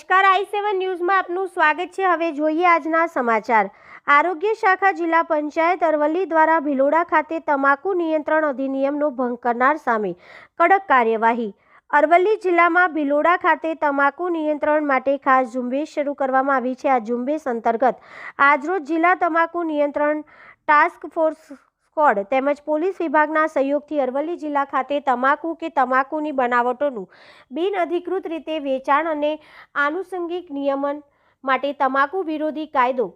નમસ્કાર, આઈ સેવન ન્યૂઝમાં આપનું સ્વાગત છે. હવે જોઈએ આજના સમાચાર. આરોગ્ય શાખા જિલ્લા પંચાયત અરવલ્લી દ્વારા ભિલોડા ખાતે તમાકુ નિયંત્રણ અધિનિયમનો ભંગ કરનાર સામે કડક કાર્યવાહી. અરવલ્લી જિલ્લામાં ભિલોડા ખાતે તમાકુ નિયંત્રણ માટે ખાસ ઝુંબેશ શરૂ કરવામાં આવી છે. આ ઝુંબેશ અંતર્ગત આજરોજ જિલ્લા તમાકુ નિયંત્રણ ટાસ્ક ફોર્સ સ્કોડ તેમજ પોલીસ વિભાગના સહયોગથી અરવલ્લી જિલ્લા ખાતે તમાકુ કે તમાકુની બનાવટોનું બિન અધિકૃત રીતે વેચાણ અને આનુષંગિક નિયમન માટે તમાકુ વિરોધી કાયદો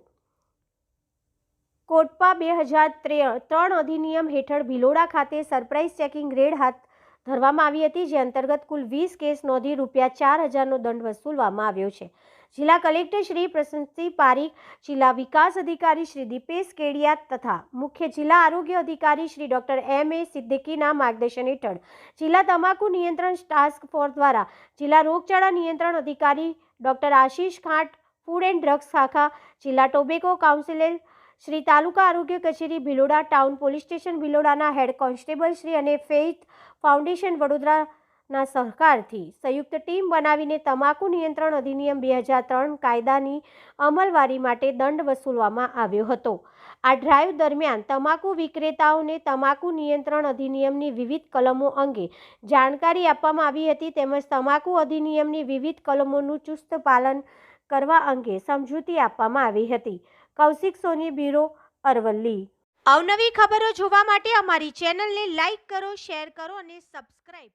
કોટપા બે હજાર ત્રણ અધિનિયમ હેઠળ ભિલોડા ખાતે સરપ્રાઇઝ ચેકિંગ રેડ હાથ ધરવામાં આવી હતી, જે અંતર્ગત કુલ વીસ કેસ નોંધી રૂપિયા ચાર હજારનો દંડ વસૂલવામાં આવ્યો છે. જિલ્લા કલેક્ટર શ્રી પ્રશંસી પારીખ, જિલ્લા વિકાસ અધિકારી શ્રી દીપેશ કેડિયા તથા મુખ્ય જિલ્લા આરોગ્ય અધિકારી શ્રી ડોક્ટર એમ એ સિદ્દીકીના માર્ગદર્શન હેઠળ જિલ્લા તમાકુ નિયંત્રણ ટાસ્ક ફોર્સ દ્વારા જિલ્લા રોગચાળા નિયંત્રણ અધિકારી doctor Ashish Khant, food and drugs શાખા, જિલ્લા ટોબેકો કાઉન્સિલર શ્રી તાલુકા આરોગ્ય કચેરી ભિલોડા ટાઉન પોલીસ સ્ટેશન ભિલોડાના હેડ કોન્સ્ટેબલ શ્રી અને ફેઇથ ફાઉન્ડેશન વડોદરાના સહકારથી સંયુક્ત ટીમ બનાવીને તમાકુ નિયંત્રણ અધિનિયમ બે હજાર ત્રણ કાયદાની અમલવારી માટે દંડ વસૂલવામાં આવ્યો હતો. આ ડ્રાઈવ દરમિયાન તમાકુ વિક્રેતાઓને તમાકુ નિયંત્રણ અધિનિયમની વિવિધ કલમો અંગે જાણકારી આપવામાં આવી હતી તેમજ તમાકુ અધિનિયમની વિવિધ કલમોનું ચુસ્ત પાલન કરવા અંગે સમજૂતી આપવામાં આવી હતી. કૌશિક સોની, બ્યુરો અરવલ્લી. અવનવી ખબરો જોવા માટે અમારી ચેનલને લાઈક કરો, શેર કરો અને સબસ્ક્રાઈબ